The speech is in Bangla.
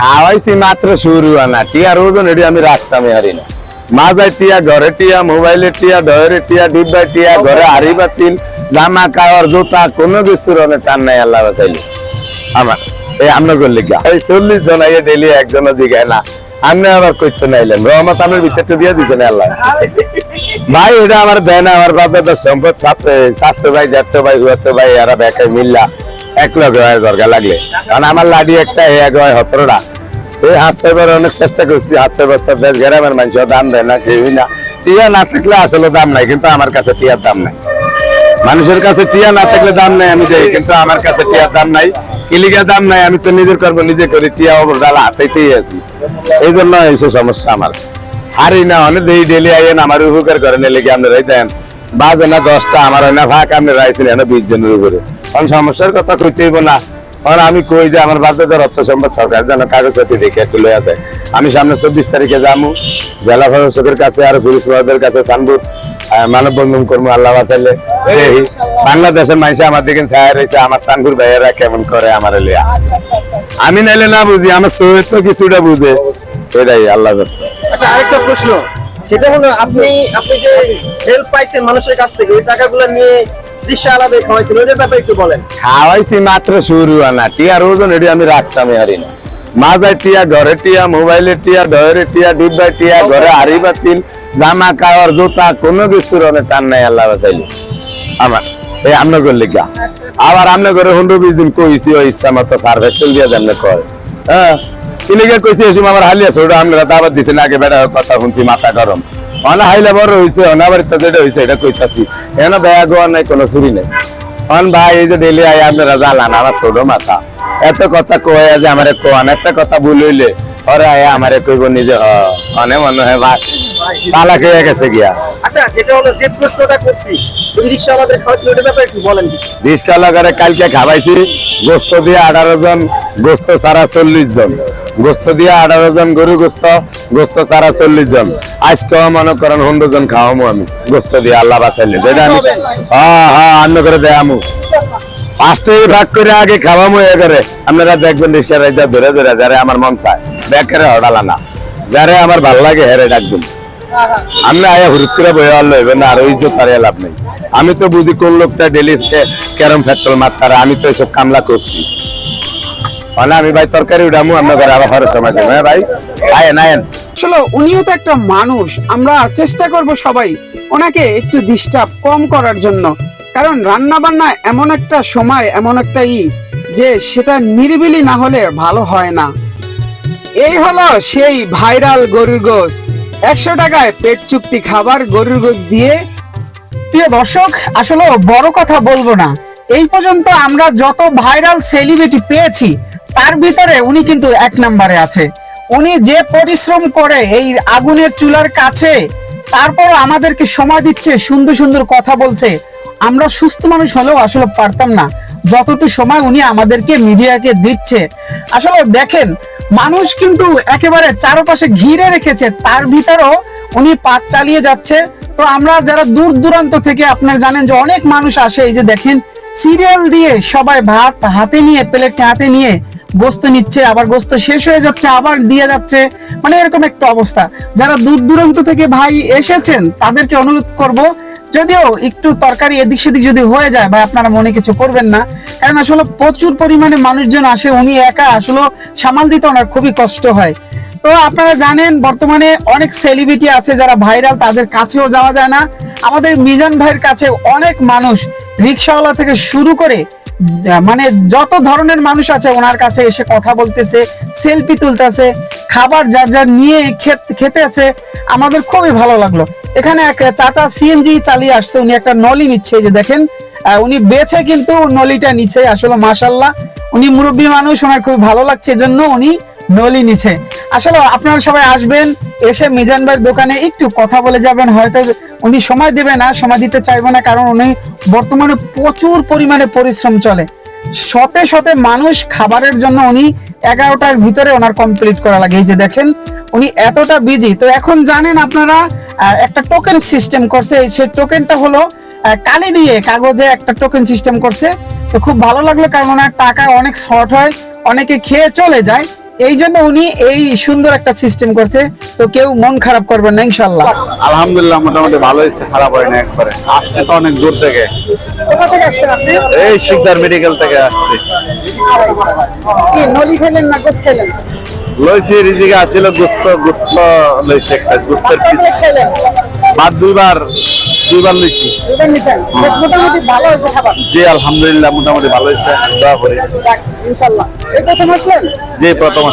খাওয়াইছি মাত্র শুরু আনা। টিয়া ওজন এটি আমি রাখতাম হারি মাজায় টিয়া, ঘরে টিয়া, মোবাইলে টিয়া, ডয়ের টিয়া ডিব্বাই টিয়া, ঘরে হাড়ি বাতিল, জামা কাওয়ার কোনো কিছুর অনেক টান নাই, আল্লাহ আমার এই আমরা করলে এই চল্লিশ জন আইয়ে ডেলি একজনও জিগায় না। আপনি আবার করতে নাইলেন, রহমত আমার ভিতরটা দিয়ে আল্লাহ। ভাই, এটা আমার দেয় না আমার বাপের তো সম্পদ, স্বাস্থ্য ভাই জ্যাঠ্য ভাই হুয়াতো ভাই, এরা বেকে মিল্লা। এক লক্ষ হয় দরকার লাগলে। কারণ আমার লাডি একটা এক হয় সতেরোটা এই হাত সাইবার অনেক চেষ্টা করছি, হাত সাইবার সব গ্রামের মানুষ দাম দেয় না, কেউই না। টিয়া না থাকলে আসলে দাম নাই, কিন্তু আমার কাছে টিয়ার দাম নাই। মানুষের কাছে টিয়া না থাকলে দাম নাই, আমি দেই, কিন্তু আমার কাছে টিয়ার দাম নাই। কিলিগা দাম নাই, আমি তো নিজের কর্ম নিজে করি, টিয়া ওপর ডালা হাতাইতেই আছি। এই জন্য এইসব সমস্যা আমার। হারি না, অনেক দেই ডেলি আইয়েন, আমার উপকার করেন লেগে আপনারাই দেন? বাজে না দশটা, আমার হয় না ভাগ, আপনি রাইছিলেন না বিশ জনের উপরে। কারণ সমস্যার কথা কইতে হইব না। কারণ আমি কই যে আমার বাধ্যতার অর্থ সম্পদ সরকার যেন কাগজপাতি দেখে একটু লইয়া দেয়। আমি সামনে চব্বিশ তারিখে যাব জেলা প্রশাসকের কাছে আর পুলিশ মহোদয়ের কাছে সানবুত মানব বন্ধন করব আল্লাহ বাসাইলে বাংলাদেশের মানুষ আমার দিকে ছায়া রয়েছে আমার সানপুর ভাইয়েরা কেমন করে আমার লিয়া আমি নাইলে না বুঝি আমার সৈয়দ তো কিছুটা বুঝে। এটাই আল্লাহ আচ্ছা আরেকটা প্রশ্ন। সেটা হলো আপনি আপনি যে হেল্প পাইছেন মানুষের কাছ থেকে ওই টাকাগুলো নিয়ে জামা জুতা, কোনো কিছুর অনেক টান নাই, আল্লাহ বাঁচাইলে। আমার, এই আমনে করলে গা আবার আমনে করে হুন্ডু বিশ দিন কইছি, ওই ইচ্ছা মতো সার্ভেক্সেল দিয়ে দেন করে হ্যাঁ কইছি আমার হালিয়া ছোট আমরা দাবাত দিছি, না আগে বেটা কথা শুনছি, মাথা গরম। অনা হইছে অনাবার তো যেটা হইছে এটা কইতাছি। এখানে বেয়া গোয়া নাই কোনো চুরি নাই। অন ভাই এই যে ডেলি আই আপনারা জ্বালান আমার ছোট মাথা। এত কথা কয়ে যে আমারে কোয়ান একটা কথা ভুল হইলে ওরে আয় আমারে কইব নিজে হ অনে মনে হয় ভাই চালাক হয়ে গেছে গিয়া। আচ্ছা যেটা হলো যে প্রশ্নটা করছি ওই রিক্সা আমাদের ব্যাপারে একটু বলেন রিস্কা করে কালকে খাওয়াইছি গোস্ত দিয়ে আঠারো জন গোস্ত ছাড়া চল্লিশ জন। গোস্ত দিয়ে আঠারো জন গরু গোস্ত গোস্ত ছাড়া চল্লিশ জন। আজকেও মনে করেন হুন্ডো জন খাওয়ামু আমি। গোস্ত দিয়ে আল্লাহ বাঁচাইলে। হ্যাঁ হ্যাঁ অন্য করে দেয়ামু পাঁচটাই ভাগ করে আগে খাওয়ামু এ করে। আপনারা দেখবেন রিস্কা রাইতে ধরে ধরে যারে আমার মন চায়, ব্যাগ করে হটালা না যারে আমার ভালো লাগে হেরে ডাকবেন আমি আয়া হুরুত করে আনলো এবার না আর ইজ্জত হারিয়ে লাভ নেই। আমি তো বুঝি কোন লোকটা ডেলি ক্যারম ফেট্রল মারতার আমি তো এসব কামলা করছি। আমি ভাই তরকারি উঠামু আপনার ঘরে আবার খরচ সময় হ্যাঁ ভাই? আয়েন আয়েন। আসলে উনিও তো একটা মানুষ, আমরা চেষ্টা করব সবাই ওনাকে একটু ডিস্টার্ব কম করার জন্য। কারণ রান্না বান্না এমন একটা সময়, এমন একটা ই, যে সেটা নিরিবিলি না হলে ভালো হয় না। এই হলো সেই ভাইরাল গরুর গোস একশো টাকায় পেট চুক্তি খাবার গরুর গোস দিয়ে। প্রিয় দর্শক, আসলে বড় কথা বলব না। এই পর্যন্ত আমরা যত ভাইরাল সেলিব্রিটি পেয়েছি তার ভিতরে উনি কিন্তু এক নম্বরে আছে। উনি যে পরিশ্রম করে এই আগুনের চুলার কাছে তারপর আমাদেরকে সময় দিচ্ছে, সুন্দর সুন্দর কথা বলছে। আমরা সুস্থ মানুষ হলেও আসলে পারতাম না। যতটুকু সময় উনি আমাদেরকে, মিডিয়াকে দিচ্ছে। আসলে দেখেন, মানুষ কিন্তু একেবারে চারপাশে ঘিরে রেখেছে। তার ভিতরেও উনি পাত চালিয়ে যাচ্ছে। তো আমরা যারা দূর দূরান্ত থেকে আপনারা জানেন যে অনেক মানুষ আসে, এই যে দেখেন, সিরিয়াল দিয়ে সবাই ভাত হাতে নিয়ে, প্লেট হাতে নিয়ে গোস্ত নিচ্ছে, আবার গোস্ত শেষ হয়ে যাচ্ছে, আবার দিয়ে যাচ্ছে। মানে এরকম একটা অবস্থা। যারা দূর দূরান্ত থেকে ভাই এসেছেন, তাদেরকে অনুরোধ করব, যদিও একটু তরকারি এদিক সেদিক যদি হয়ে যায় বা আপনারা মনে কিছু করবেন না। কারণ আসলে প্রচুর পরিমাণে মানুষজন আসে, উনি একা, আসলে সামাল দিতে ওনার খুবই কষ্ট হয়। তো আপনারা জানেন, বর্তমানে অনেক সেলিব্রিটি আছে যারা ভাইরাল, তাদের কাছেও যাওয়া যায় না। আমাদের মিজান ভাইয়ের কাছে অনেক মানুষ রিক্সাওয়ালা থেকে শুরু করে মানে যত ধরনের মানুষ আছে ওনার কাছে এসে কথা বলতেছে সেলফি তুলতেছে, খাবার যার যার নিয়ে খেত- খেতে আছে আমাদের খুবই ভালো লাগল। এখানে এক চাচা সিএনজি চালিয়ে আসছে, উনি একটা নলি নিচ্ছে যে দেখেন। উনি বেছে কিন্তু নলিটা নিচ্ছে আসলে মাশাল্লাহ উনি মুরব্বী মানুষ, ওনার খুব ভালো লাগছে, এজন্য উনি নলি নিছে। আসলে আপনারা সবাই আসবেন, এসে মিজান ভাইয়ের দোকানে একটু কথা বলে যাবেন, হয়তো উনি সময় দেবে না, সময় দিতে চাইবে না, কারণ উনি বর্তমানে প্রচুর পরিমাণে পরিশ্রম চলে। শতে শতে মানুষ খাবারের জন্য উনি এগারোটার ভিতরে ওনার কমপ্লিট করা লাগে। এই যে দেখেন, উনি এতটা বিজি তো এখন জানেন আপনারা একটা টোকেন সিস্টেম করছে। সেই টোকেনটা হলো কালি দিয়ে কাগজে একটা টোকেন সিস্টেম করছে। তো খুব ভালো লাগল, কারণ ওনার টাকা অনেক শর্ট হয়, অনেকে খেয়ে চলে যায়। এই জন্য উনি এই সুন্দর একটা সিস্টেম করছে। তো কেউ মন খারাপ করবেন না ইনশাল্লাহ আলহামদুলিল্লাহ মোটামুটি ভালো হয়েছে খারাপ হয় না একবারে। আসছে তো অনেক দূর থেকে। কোথা থেকে আসছেন আপনি? এই শিকদার মেডিকেল থেকে আসছে। কি নলি খেলেন না গোস খেলেন? লইছি রিজিকে আসছিল গুস্ত গুস্ত লইছে একটা গুস্তের পিস খেলেন? ভাত দুইবার। দুইবার লইছি মোটামুটি ভালো হয়েছে খাবার? জি আলহামদুলিল্লাহ মোটামুটি ভালো হয়েছে। দোয়া করি। ইনশাল্লাহ। এই প্রথম আসলেন? যে প্রথম